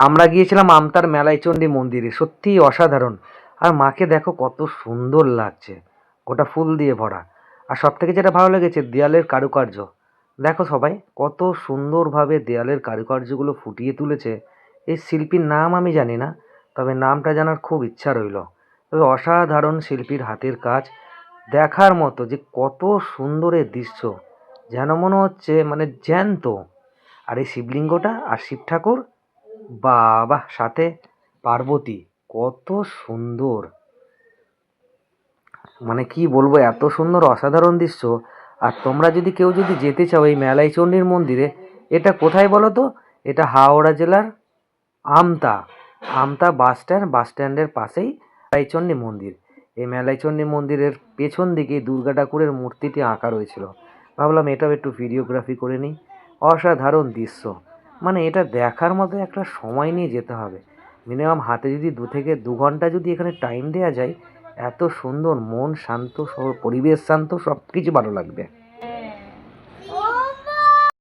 আমরা গিয়েছিলাম আমতার মেলাইচণ্ডী মন্দিরে, সত্যিই অসাধারণ। আর মাকে দেখো কত সুন্দর লাগছে, গোটা ফুল দিয়ে ভরা। আর সব থেকে যেটা ভালো লেগেছে, দেয়ালের কারুকার্য। দেখো সবাই, কত সুন্দরভাবে দেয়ালের কারুকার্যগুলো ফুটিয়ে তুলেছে। এই শিল্পীর নাম আমি জানি না, তবে নামটা জানার খুব ইচ্ছা রইল। তবে অসাধারণ শিল্পীর হাতের কাজ, দেখার মতো যে কত সুন্দর এ দৃশ্য। যেন মনে হচ্ছে মানে জ্যান্ত। আর এই শিবলিঙ্গটা আর শিব ঠাকুর বাবা, সাথে পার্বতী, কত সুন্দর। মানে কি বলব, এত সুন্দর অসাধারণ দৃশ্য। আর তোমরা যদি কেউ যদি যেতে চাও এই মেলাই চণ্ডীর মন্দিরে, এটা কোথায় বলো তো? এটা হাওড়া জেলার আমতা আমতা বাস স্ট্যান্ড, বাস স্ট্যান্ডের পাশেই মেলাইচণ্ডী মন্দির। এই মেলাইচণ্ডী মন্দিরের পেছন দিকে দুর্গা ঠাকুরের মূর্তিটি আঁকা রয়েছিল। ভাবলাম এটাও একটু ভিডিওগ্রাফি করে নিই। অসাধারণ দৃশ্য। মানে এটা দেখার মতো একটা সময় নিয়ে যেতে হবে। মিনিমাম হাতে যদি দু থেকে দু ঘণ্টা যদি এখানে টাইম দেওয়া যায়, এত সুন্দর মন, শান্ত সব পরিবেশ শান্ত সব কিছু ভালো লাগবে।